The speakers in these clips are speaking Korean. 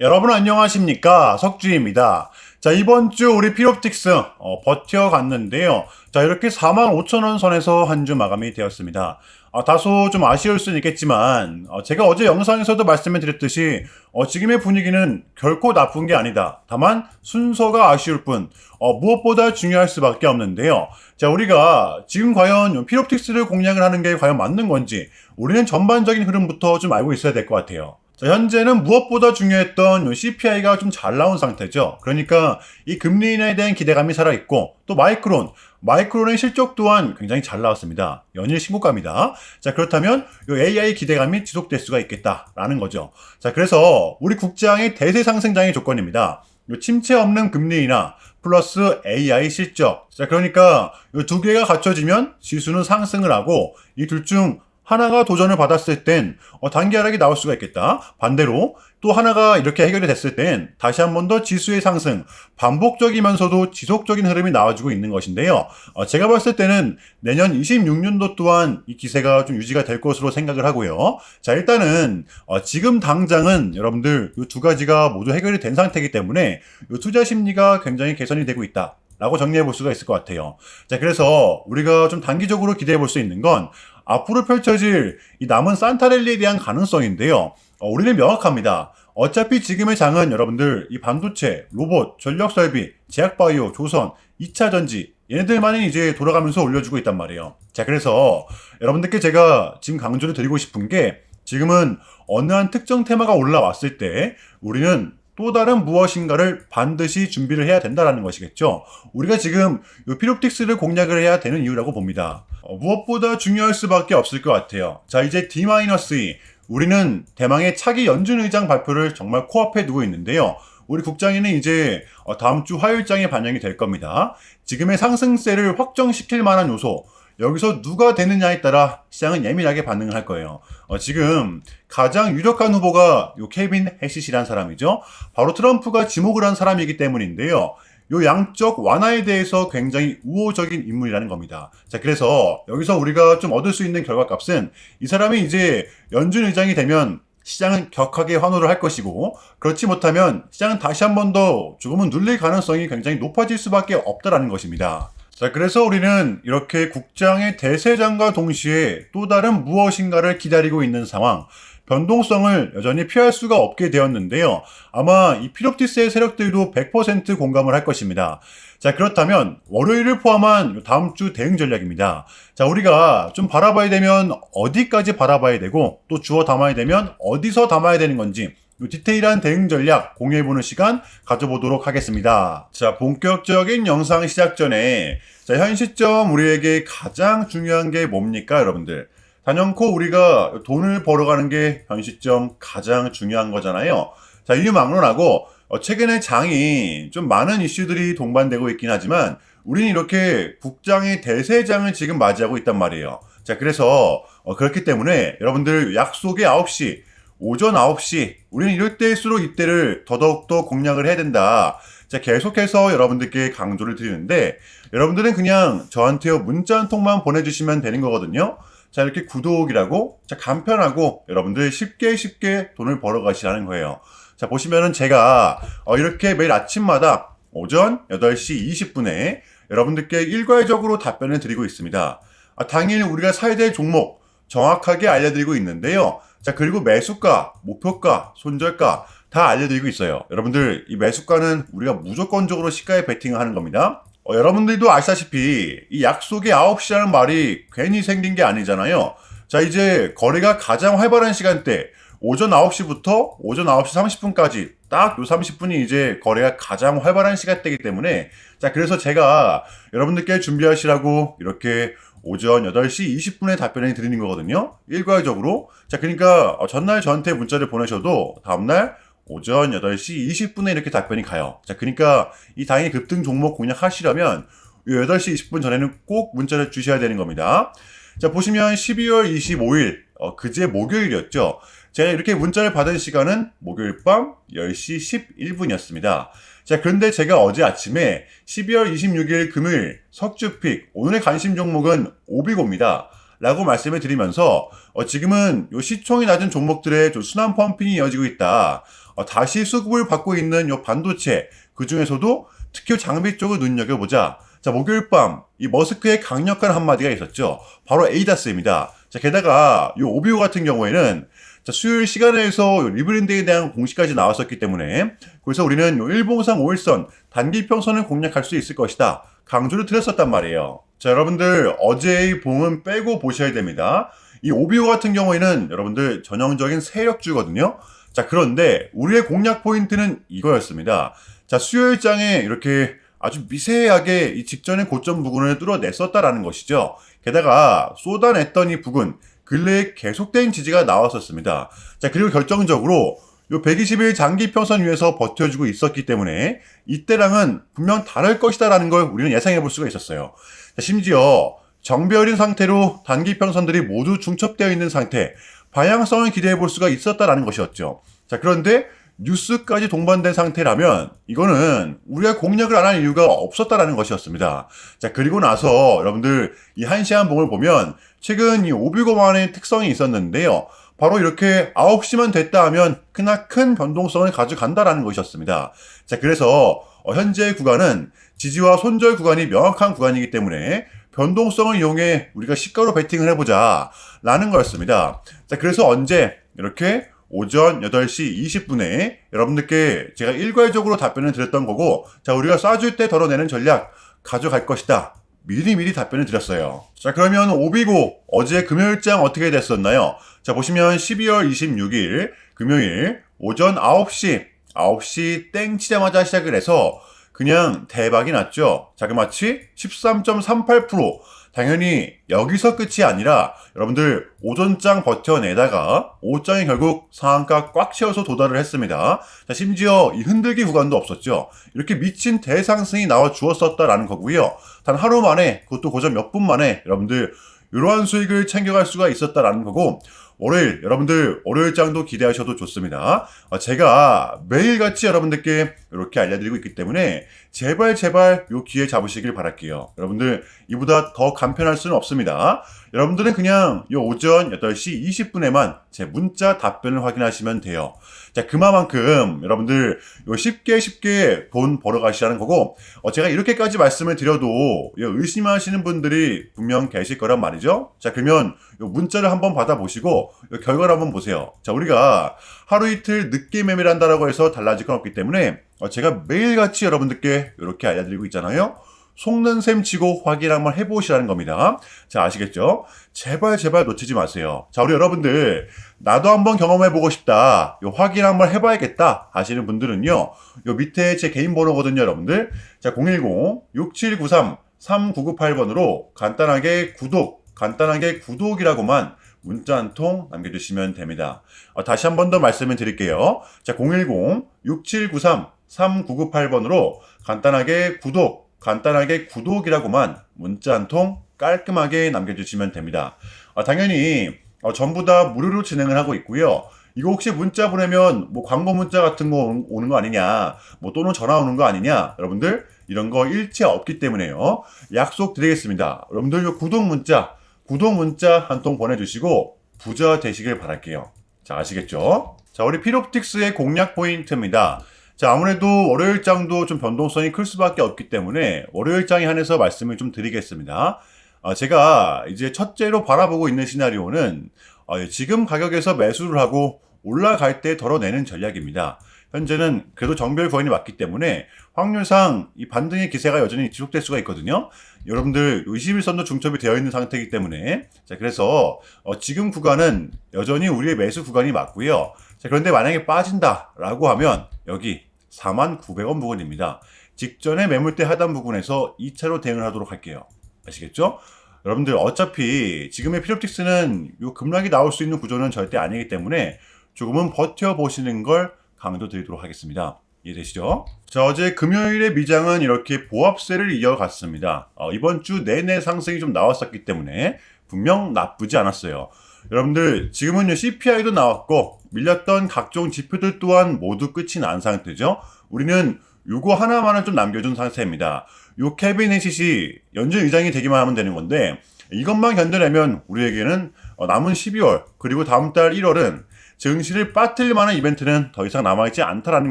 여러분 안녕하십니까 석주입니다. 자 이번 주 우리 피롭틱스 어, 버텨갔는데요. 자 이렇게 45,000원 선에서 한 주 마감이 되었습니다. 아, 다소 좀 아쉬울 수는 있겠지만 어, 제가 어제 영상에서도 말씀을 드렸듯이 어, 지금의 분위기는 결코 나쁜 게 아니다. 다만 순서가 아쉬울 뿐 어, 무엇보다 중요할 수밖에 없는데요. 자 우리가 지금 과연 피롭틱스를 공략을 하는 게 과연 맞는 건지 우리는 전반적인 흐름부터 좀 알고 있어야 될 것 같아요. 자, 현재는 무엇보다 중요했던 CPI가 좀 잘 나온 상태죠. 그러니까 이 금리 인하에 대한 기대감이 살아있고 또 마이크론, 마이크론의 실적 또한 굉장히 잘 나왔습니다. 연일 신고가입니다. 자, 그렇다면 이 AI 기대감이 지속될 수가 있겠다라는 거죠. 자, 그래서 우리 국장의 대세 상승장의 조건입니다. 요 침체 없는 금리 인하 플러스 AI 실적. 자, 그러니까 이 두 개가 갖춰지면 지수는 상승을 하고 이 둘 중 하나가 도전을 받았을 땐 어, 단기 하락이 나올 수가 있겠다. 반대로 또 하나가 이렇게 해결이 됐을 땐 다시 한 번 더 지수의 상승, 반복적이면서도 지속적인 흐름이 나와주고 있는 것인데요. 어, 제가 봤을 때는 내년 26년도 또한 이 기세가 좀 유지가 될 것으로 생각을 하고요. 자, 일단은 어, 지금 당장은 여러분들 이 두 가지가 모두 해결이 된 상태이기 때문에 이 투자 심리가 굉장히 개선이 되고 있다. 라고 정리해 볼 수가 있을 것 같아요. 자, 그래서 우리가 좀 단기적으로 기대해 볼 수 있는 건 앞으로 펼쳐질 이 남은 산타랠리에 대한 가능성인데요. 어, 우리는 명확합니다. 어차피 지금의 장은 여러분들 이 반도체, 로봇, 전력 설비, 제약바이오, 조선, 2차 전지 얘네들만이 이제 돌아가면서 올려주고 있단 말이에요. 자, 그래서 여러분들께 제가 지금 강조를 드리고 싶은 게 지금은 어느 한 특정 테마가 올라왔을 때 우리는 또 다른 무엇인가를 반드시 준비를 해야 된다는 것이겠죠. 우리가 지금 이 피롭틱스를 공략을 해야 되는 이유라고 봅니다. 어, 무엇보다 중요할 수밖에 없을 것 같아요. 자, 이제 D-2. 우리는 대망의 차기 연준 의장 발표를 정말 코앞에 두고 있는데요. 우리 국장에는 이제 어, 다음 주 화요일장에 반영이 될 겁니다. 지금의 상승세를 확정시킬 만한 요소, 여기서 누가 되느냐에 따라 시장은 예민하게 반응을 할 거예요. 어, 지금 가장 유력한 후보가 요 케빈 해시시란 사람이죠. 바로 트럼프가 지목을 한 사람이기 때문인데요. 요 양적 완화에 대해서 굉장히 우호적인 인물이라는 겁니다. 자, 그래서 여기서 우리가 좀 얻을 수 있는 결과값은 이 사람이 이제 연준 의장이 되면 시장은 격하게 환호를 할 것이고 그렇지 못하면 시장은 다시 한 번 더 조금은 눌릴 가능성이 굉장히 높아질 수밖에 없다라는 것입니다. 자, 그래서 우리는 이렇게 국장의 대세장과 동시에 또 다른 무엇인가를 기다리고 있는 상황, 변동성을 여전히 피할 수가 없게 되었는데요. 아마 이 피롭티스의 세력들도 100% 공감을 할 것입니다. 자, 그렇다면 월요일을 포함한 다음 주 대응 전략입니다. 자, 우리가 좀 바라봐야 되면 어디까지 바라봐야 되고 또 주어 담아야 되면 어디서 담아야 되는 건지 디테일한 대응 전략 공유해보는 시간 가져보도록 하겠습니다. 자, 본격적인 영상 시작 전에 자, 현 시점 우리에게 가장 중요한 게 뭡니까, 여러분들? 단연코 우리가 돈을 벌어가는 게 현 시점 가장 중요한 거잖아요. 자, 인류 막론하고 어, 최근에 장이 좀 많은 이슈들이 동반되고 있긴 하지만 우리는 이렇게 국장의 대세장을 지금 맞이하고 있단 말이에요. 자, 그래서 어, 그렇기 때문에 여러분들 약속의 9시, 오전 9시, 우리는 이럴 때일수록 이때를 더더욱더 공략을 해야 된다. 자, 계속해서 여러분들께 강조를 드리는데, 여러분들은 그냥 저한테 문자 한 통만 보내주시면 되는 거거든요. 자, 이렇게 구독이라고, 자, 간편하고, 여러분들 쉽게 쉽게 돈을 벌어 가시라는 거예요. 자, 보시면은 제가, 어, 이렇게 매일 아침마다 오전 8시 20분에 여러분들께 일괄적으로 답변을 드리고 있습니다. 아, 당일 우리가 사야 될 종목 정확하게 알려드리고 있는데요. 자, 그리고 매수가, 목표가, 손절가 다 알려드리고 있어요. 여러분들, 이 매수가는 우리가 무조건적으로 시가에 베팅을 하는 겁니다. 어, 여러분들도 아시다시피 이 약속의 9시라는 말이 괜히 생긴 게 아니잖아요. 자, 이제 거래가 가장 활발한 시간대, 오전 9시부터 오전 9시 30분까지 딱 요 30분이 이제 거래가 가장 활발한 시간대이기 때문에 자, 그래서 제가 여러분들께 준비하시라고 이렇게 오전 8시 20분에 답변을 드리는 거거든요. 일괄적으로. 자, 그러니까 어, 전날 저한테 문자를 보내셔도 다음날 오전 8시 20분에 이렇게 답변이 가요. 자, 그러니까 이 당일 급등 종목 공략하시려면 8시 20분 전에는 꼭 문자를 주셔야 되는 겁니다. 자, 보시면 12월 25일, 어, 그제 목요일이었죠. 제가 이렇게 문자를 받은 시간은 목요일 밤 10시 11분이었습니다. 자, 그런데 제가 어제 아침에 12월 26일 금요일 석주픽, 오늘의 관심 종목은 오비고입니다. 라고 말씀을 드리면서 어, 지금은 요 시총이 낮은 종목들의 좀 순환 펌핑이 이어지고 있다. 어, 다시 수급을 받고 있는 요 반도체 그 중에서도 특히 장비 쪽을 눈여겨보자. 자 목요일 밤 이 머스크의 강력한 한마디가 있었죠. 바로 에이다스입니다. 자 게다가 요 오비오 같은 경우에는 자, 수요일 시간에서 요 리브랜드에 대한 공시까지 나왔었기 때문에 그래서 우리는 요 일봉상 5일선 단기 평선을 공략할 수 있을 것이다. 강조를 드렸었단 말이에요. 자, 여러분들 어제의 봉은 빼고 보셔야 됩니다. 이 오비오 같은 경우에는 여러분들 전형적인 세력주거든요. 자, 그런데 우리의 공략 포인트는 이거였습니다. 자, 수요일장에 이렇게 아주 미세하게 이 직전의 고점 부근을 뚫어냈었다라는 것이죠. 게다가 쏟아냈던 이 부근, 근래에 계속된 지지가 나왔었습니다. 자, 그리고 결정적으로 요 120일 장기 평선 위에서 버텨주고 있었기 때문에 이때랑은 분명 다를 것이다라는 걸 우리는 예상해 볼 수가 있었어요. 자, 심지어 정별인 상태로 단기 평선들이 모두 중첩되어 있는 상태, 방향성을 기대해 볼 수가 있었다라는 것이었죠. 자, 그런데 뉴스까지 동반된 상태라면 이거는 우리가 공략을 안 할 이유가 없었다라는 것이었습니다. 자, 그리고 나서 여러분들 이 한시한 봉을 보면 최근 이 오비고만의 특성이 있었는데요. 바로 이렇게 9시만 됐다 하면 그나 큰 변동성을 가져간다라는 것이었습니다. 자, 그래서 어, 현재 구간은 지지와 손절 구간이 명확한 구간이기 때문에 변동성을 이용해 우리가 시가로 베팅을 해보자 라는 거였습니다. 자, 그래서 언제 이렇게 오전 8시 20분에 여러분들께 제가 일괄적으로 답변을 드렸던 거고, 자, 우리가 쏴줄 때 덜어내는 전략 가져갈 것이다. 미리미리 답변을 드렸어요. 자, 그러면 오비고 어제 금요일장 어떻게 됐었나요? 자, 보시면 12월 26일 금요일 오전 9시, 9시 땡 치자마자 시작을 해서 그냥 대박이 났죠. 자그마치 13.38%. 당연히 여기서 끝이 아니라 여러분들 오전장 버텨내다가 오장이 결국 상한가 꽉 채워서 도달을 했습니다. 자, 심지어 이 흔들기 구간도 없었죠. 이렇게 미친 대상승이 나와 주었었다라는 거고요. 단 하루 만에 그것도 고전 몇분 만에 여러분들 이러한 수익을 챙겨갈 수가 있었다라는 거고 월요일 여러분들 월요일장도 기대하셔도 좋습니다. 어, 제가 매일같이 여러분들께 이렇게 알려드리고 있기 때문에 제발 제발 요 기회 잡으시길 바랄게요. 여러분들 이보다 더 간편할 수는 없습니다. 여러분들은 그냥 요 오전 8시 20분에만 제 문자 답변을 확인하시면 돼요. 자 그만큼 여러분들 요 쉽게 쉽게 돈 벌어 가시라는 거고 어, 제가 이렇게까지 말씀을 드려도 요 의심하시는 분들이 분명 계실 거란 말이죠. 자 그러면 요 문자를 한번 받아보시고 요 결과를 한번 보세요. 자 우리가 하루 이틀 늦게 매매를 한다라고 해서 달라질 건 없기 때문에 어, 제가 매일같이 여러분들께 이렇게 알려드리고 있잖아요. 속는 셈 치고 확인 한번 해보시라는 겁니다. 자, 아시겠죠? 제발, 제발 놓치지 마세요. 자, 우리 여러분들, 나도 한번 경험해보고 싶다. 요 확인 한번 해봐야겠다. 하시는 분들은요, 요 밑에 제 개인 번호거든요, 여러분들. 자, 010-6793-3998번으로 간단하게 구독, 간단하게 구독이라고만 문자 한 통 남겨주시면 됩니다. 어, 다시 한 번 더 말씀을 드릴게요. 자, 010-6793-3998번으로 간단하게 구독, 간단하게 구독이라고만 문자 한 통 깔끔하게 남겨주시면 됩니다. 어, 당연히 어, 전부 다 무료로 진행을 하고 있고요. 이거 혹시 문자 보내면 뭐 광고 문자 같은 거 오는- 거 아니냐, 뭐 또는 전화 오는 거 아니냐, 여러분들 이런 거 일체 없기 때문에요. 약속 드리겠습니다. 여러분들 요 구독 문자, 구독 문자 한 통 보내주시고 부자 되시길 바랄게요. 자 아시겠죠? 자 우리 피롭틱스의 공략 포인트입니다. 자 아무래도 월요일 장도 좀 변동성이 클 수밖에 없기 때문에 월요일 장에 한해서 말씀을 좀 드리겠습니다. 아, 제가 이제 첫째로 바라보고 있는 시나리오는 어, 지금 가격에서 매수를 하고 올라갈 때 덜어내는 전략입니다. 현재는 그래도 정별 구간이 맞기 때문에 확률상 이 반등의 기세가 여전히 지속될 수가 있거든요. 여러분들 21선도 중첩이 되어 있는 상태이기 때문에 자 그래서 어, 지금 구간은 여전히 우리의 매수 구간이 맞고요. 자 그런데 만약에 빠진다라고 하면 여기 49,900원 부근입니다. 직전에 매물대 하단 부분에서 2차로 대응을 하도록 할게요. 아시겠죠? 여러분들 어차피 지금의 피롭틱스는 요 급락이 나올 수 있는 구조는 절대 아니기 때문에 조금은 버텨보시는 걸 강조 드리도록 하겠습니다. 이해되시죠? 자, 어제 금요일에 미장은 이렇게 보합세를 이어갔습니다. 어, 이번 주 내내 상승이 좀 나왔었기 때문에 분명 나쁘지 않았어요. 여러분들, 지금은 CPI도 나왔고, 밀렸던 각종 지표들 또한 모두 끝이 난 상태죠. 우리는 요거 하나만은 좀 남겨준 상태입니다. 요 캐비넷이 연준 의장이 되기만 하면 되는 건데, 이것만 견뎌내면 우리에게는 어, 남은 12월 그리고 다음 달 1월은 증시를 빠뜨릴 만한 이벤트는 더 이상 남아있지 않다라는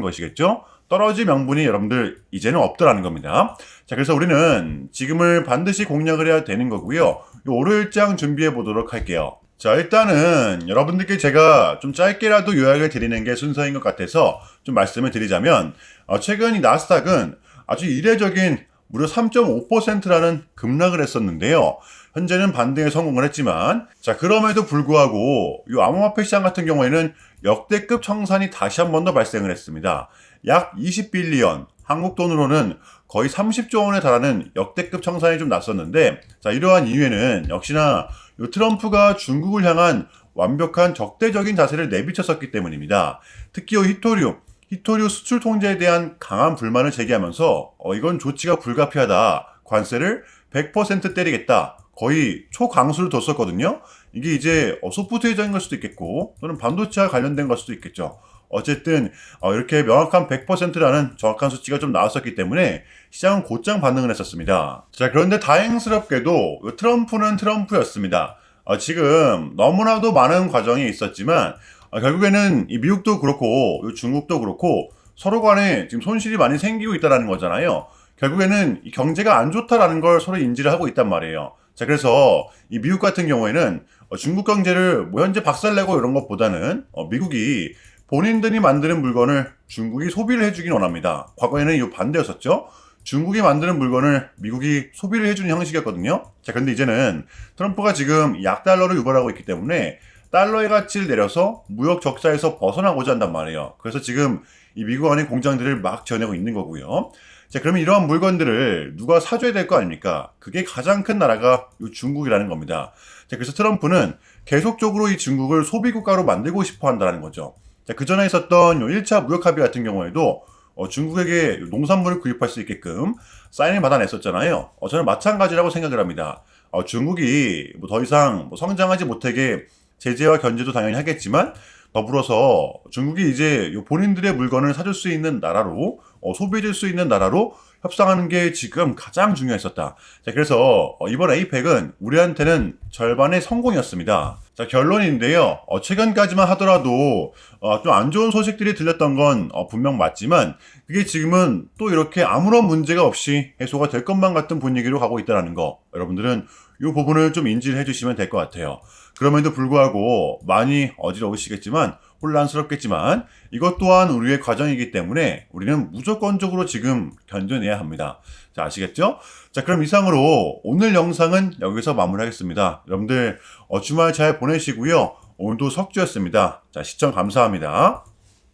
것이겠죠. 떨어질 명분이 여러분들 이제는 없더라는 겁니다. 자, 그래서 우리는 지금을 반드시 공략을 해야 되는 거고요. 요 월요일장 준비해 보도록 할게요. 자, 일단은 여러분들께 제가 좀 짧게라도 요약을 드리는 게 순서인 것 같아서 좀 말씀을 드리자면, 어, 최근 이 나스닥은 아주 이례적인 무려 3.5%라는 급락을 했었는데요. 현재는 반등에 성공을 했지만, 자, 그럼에도 불구하고, 이 암호화폐 시장 같은 경우에는 역대급 청산이 다시 한 번 더 발생을 했습니다. 약 20빌리언, 한국 돈으로는 거의 30조 원에 달하는 역대급 청산이 좀 났었는데, 자, 이러한 이유에는 역시나 이 트럼프가 중국을 향한 완벽한 적대적인 자세를 내비쳤었기 때문입니다. 특히 이 히토류, 히토류 수출 통제에 대한 강한 불만을 제기하면서 어, 이건 조치가 불가피하다. 관세를 100% 때리겠다. 거의 초강수를 뒀었거든요. 이게 이제 어, 소프트웨어적인 걸 수도 있겠고 또는 반도체와 관련된 걸 수도 있겠죠. 어쨌든 어, 이렇게 명확한 100%라는 정확한 수치가 좀 나왔었기 때문에 시장은 곧장 반응을 했었습니다. 자 그런데 다행스럽게도 이 트럼프는 트럼프였습니다. 어, 지금 너무나도 많은 과정이 있었지만 어, 결국에는 이 미국도 그렇고 이 중국도 그렇고 서로 간에 지금 손실이 많이 생기고 있다는 거잖아요. 결국에는 이 경제가 안 좋다라는 걸 서로 인지를 하고 있단 말이에요. 자, 그래서 이 미국 같은 경우에는 어, 중국 경제를 뭐 현재 박살내고 이런 것보다는 어, 미국이 본인들이 만드는 물건을 중국이 소비를 해주긴 원합니다. 과거에는 이 반대였었죠. 중국이 만드는 물건을 미국이 소비를 해주는 형식이었거든요. 자, 근데 이제는 트럼프가 지금 약달러를 유발하고 있기 때문에 달러의 가치를 내려서 무역 적자에서 벗어나고자 한단 말이에요. 그래서 지금 이 미국 안에 공장들을 막 지어내고 있는 거고요. 자, 그러면 이러한 물건들을 누가 사줘야 될 거 아닙니까? 그게 가장 큰 나라가 이 중국이라는 겁니다. 자, 그래서 트럼프는 계속적으로 이 중국을 소비국가로 만들고 싶어 한다는 거죠. 자, 그 전에 있었던 요 1차 무역 합의 같은 경우에도 어, 중국에게 농산물을 구입할 수 있게끔 사인을 받아냈었잖아요. 어, 저는 마찬가지라고 생각을 합니다. 어, 중국이 뭐 더 이상 뭐 성장하지 못하게 제재와 견제도 당연히 하겠지만 더불어서 중국이 이제 요 본인들의 물건을 사줄 수 있는 나라로 어, 소비해줄 수 있는 나라로 협상하는 게 지금 가장 중요했었다. 자, 그래서 어, 이번 에이펙은 우리한테는 절반의 성공이었습니다. 자, 결론인데요. 어, 최근까지만 하더라도 어, 좀 안 좋은 소식들이 들렸던 건 어, 분명 맞지만 그게 지금은 또 이렇게 아무런 문제가 없이 해소가 될 것만 같은 분위기로 가고 있다는 거. 여러분들은 이 부분을 좀 인지를 해주시면 될 것 같아요. 그럼에도 불구하고 많이 어지러우시겠지만 혼란스럽겠지만 이것 또한 우리의 과정이기 때문에 우리는 무조건적으로 지금 견뎌내야 합니다. 자, 아시겠죠? 자, 그럼 이상으로 오늘 영상은 여기서 마무리하겠습니다. 여러분들 어, 주말 잘 보내시고요. 오늘도 석주였습니다. 자, 시청 감사합니다.